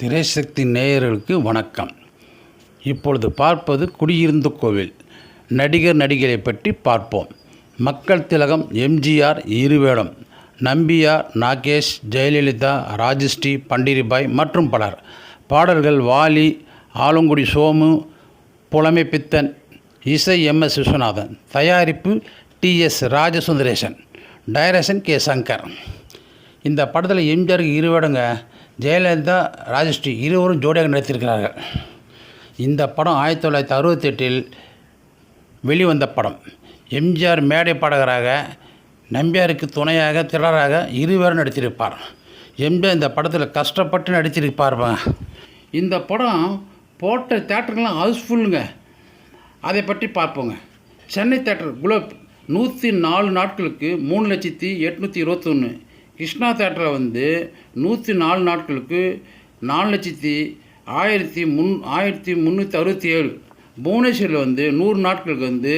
திரைசக்தி நேயர்களுக்கு வணக்கம். இப்பொழுது பார்ப்பது குடியிருந்து கோவில். நடிகர் நடிகரை பற்றி பார்ப்போம். மக்கள் திலகம் எம்ஜிஆர் இருவேடம். நம்பியார் நாகேஷ் ஜெயலலிதா ராஜஸ்ரீ பண்டிரிபாய் மற்றும் பலர். பாடல்கள் வாலி ஆலங்குடி சோமு புலமை பித்தன் இசை எம் எஸ் விஸ்வநாதன். தயாரிப்பு T S Rajasundaresan. Direction K Shankar. இந்த படத்தில் எம்ஜிஆருக்கு இருவேடங்க. ஜெயலலிதா ராஜஸ்ரீ இருவரும் ஜோடியாக நடித்திருக்கிறார்கள். இந்த படம் ஆயிரத்தி தொள்ளாயிரத்தி அறுபத்தெட்டில் வெளிவந்த படம். எம்ஜிஆர் மேடை பாடகராக நம்பியாருக்கு துணையாக திறராக இருவரும் நடித்திருப்பார். எம்ஜிஆர் இந்த படத்தில் கஷ்டப்பட்டு நடித்திருப்பாருங்க இந்த படம் போட்ட தேட்டருங்கெல்லாம் ஹவுஸ்ஃபுல்லுங்க. அதை பற்றி பார்ப்போங்க. சென்னை தேட்டர் குலோப் நூற்றி நாலு நாட்களுக்கு மூணு லட்சத்தி எட்நூற்றி இருபத்தொன்று கிருஷ்ணா தேட்டரில் வந்து நூற்றி நாலு நாட்களுக்கு நாலு லட்சத்தி ஆயிரத்தி முன் ஆயிரத்தி முந்நூற்றி அறுபத்தி ஏழு புவனேஸ்வரில் வந்து நூறு நாட்களுக்கு வந்து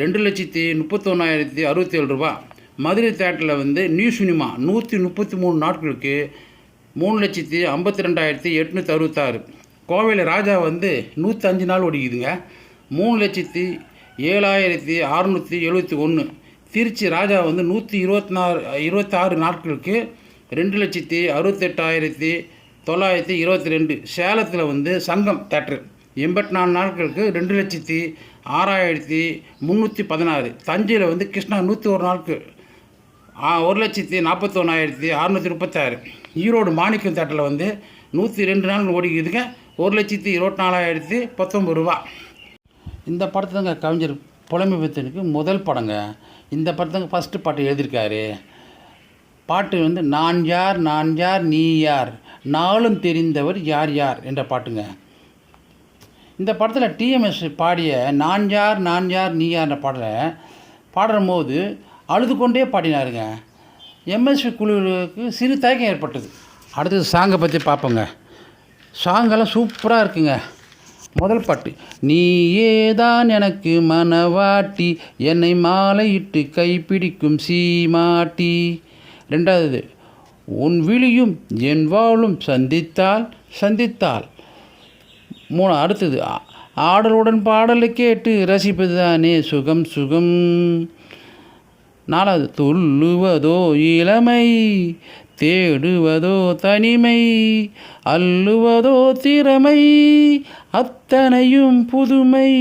ரெண்டு லட்சத்தி முப்பத்தொன்னாயிரத்தி அறுபத்தி ஏழு ரூபா. மதுரை தேட்டரில் வந்து நியூ சினிமா நூற்றி முப்பத்தி மூணு நாட்களுக்கு மூணு லட்சத்தி ஐம்பத்தி ரெண்டாயிரத்தி எட்நூற்றி அறுபத்தாறு. கோவையில் ராஜா வந்து நூற்றி அஞ்சு நாள் ஓடிக்குதுங்க. மூணு லட்சத்தி ஏழாயிரத்தி அறநூற்றி எழுபத்தி ஒன்று. திருச்சி ராஜா வந்து நூற்றி இருபத்தி நாலு இருபத்தாறு நாட்களுக்கு ரெண்டு லட்சத்தி அறுபத்தெட்டாயிரத்தி தொள்ளாயிரத்தி இருபத்தி ரெண்டு சேலத்தில் வந்து சங்கம் தேட்ரு எண்பத்தி நாலு நாட்களுக்கு ரெண்டு லட்சத்தி ஆறாயிரத்தி முந்நூற்றி பதினாறு. தஞ்சையில் வந்து கிருஷ்ணா நூற்றி ஒரு நாளுக்கு ஒரு லட்சத்தி நாற்பத்தொன்னாயிரத்தி அறநூற்றி முப்பத்தாறு. ஈரோடு மாணிக்கம் தேட்டரில் வந்து நூற்றி ரெண்டு நாள் ஓடிக்குதுங்க. ஒரு லட்சத்தி இருபத்தி நாலாயிரத்தி பத்தொம்பது ரூபா. இந்த படத்துலங்க கவிஞர் புலமை பித்தனுக்கு முதல் படங்க. இந்த படத்துக்கு ஃபஸ்ட்டு பாட்டு எழுதியிருக்காரு. பாட்டு வந்து நான் யார் நான் யார் நீ யார்? நாளும் தெரிந்தவர் யார் யார்? என்ற பாட்டுங்க. இந்த படத்தில் டிஎம்எஸ் பாடிய நான் யார் நான் யார் நீ யார்ன்ற பாடலை பாடும்போது அழுது கொண்டே பாடினாருங்க. எம்எஸ்வி குழுவுக்கு சிறு தயக்கம் ஏற்பட்டது. அடுத்தது சாங்கை பற்றி பார்ப்போங்க. சாங்கெல்லாம் சூப்பராக இருக்குங்க. முதல் பாட்டு. நீ ஏதான் எனக்கு மனவாட்டி என்னை மாலையிட்டு கைப்பிடிக்கும் சீமாட்டி. ரெண்டாவது உன் விழியும் என் வாழும் சந்தித்தால் சந்தித்தால். மூணு அடுத்தது ஆடலுடன் பாடலை கேட்டு ரசிப்பது தானே சுகம் சுகம். நாலாவது துள்ளுவதோ இளமை தேடுவதோ தனிமை அள்ளுவதோ திறமை அத்தனையும் புதுமை.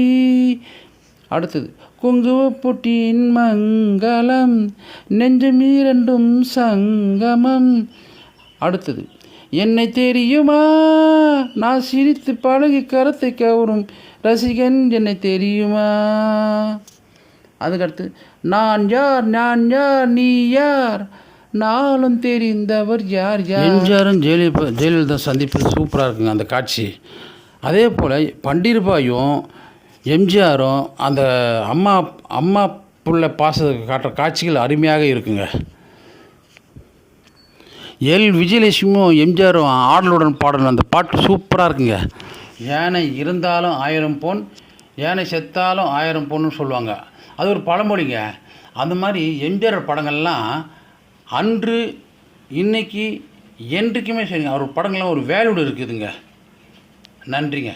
அடுத்தது குங்குவப்பொட்டின் மங்களம் நெஞ்சம் இரண்டும் சங்கமம். அடுத்தது என்னை தெரியுமா? நான் சிரித்து பழகி கருத்தை கவரும் ரசிகன் என்னை தெரியுமா? அதுக்கடுத்து நான் யார்? நான் யார்? நீ யார்? நாளும் தெரிந்தவர் யார் யார்? எம்ஜிஆரும் ஜெயலலிதா ஜெயலலிதா சந்திப்பு சூப்பராக இருக்குங்க அந்த காட்சி. அதே போல் பண்டிருபாயும் எம்ஜிஆரும் அந்த அம்மா அம்மா புள்ள பாசத்தை காட்டுற காட்சிகள் அருமையாக இருக்குங்க. எல். விஜயலட்சுமியும் எம்ஜிஆரும் ஆடலுடன் பாடணும் அந்த பாட்டு சூப்பராக இருக்குங்க. யானை இருந்தாலும் ஆயிரம் பொன் யானை செத்தாலும் ஆயிரம் பொண்ணுன்னு சொல்லுவாங்க. அது ஒரு பழமொழிங்க. அந்த மாதிரி எம்ஜிஆர் படங்கள்லாம் அன்று இன்னைக்கு என்றைக்குமே சரிங்க. அவர் படங்கள்லாம் ஒரு வேல்யூடு இருக்குதுங்க. நன்றிங்க.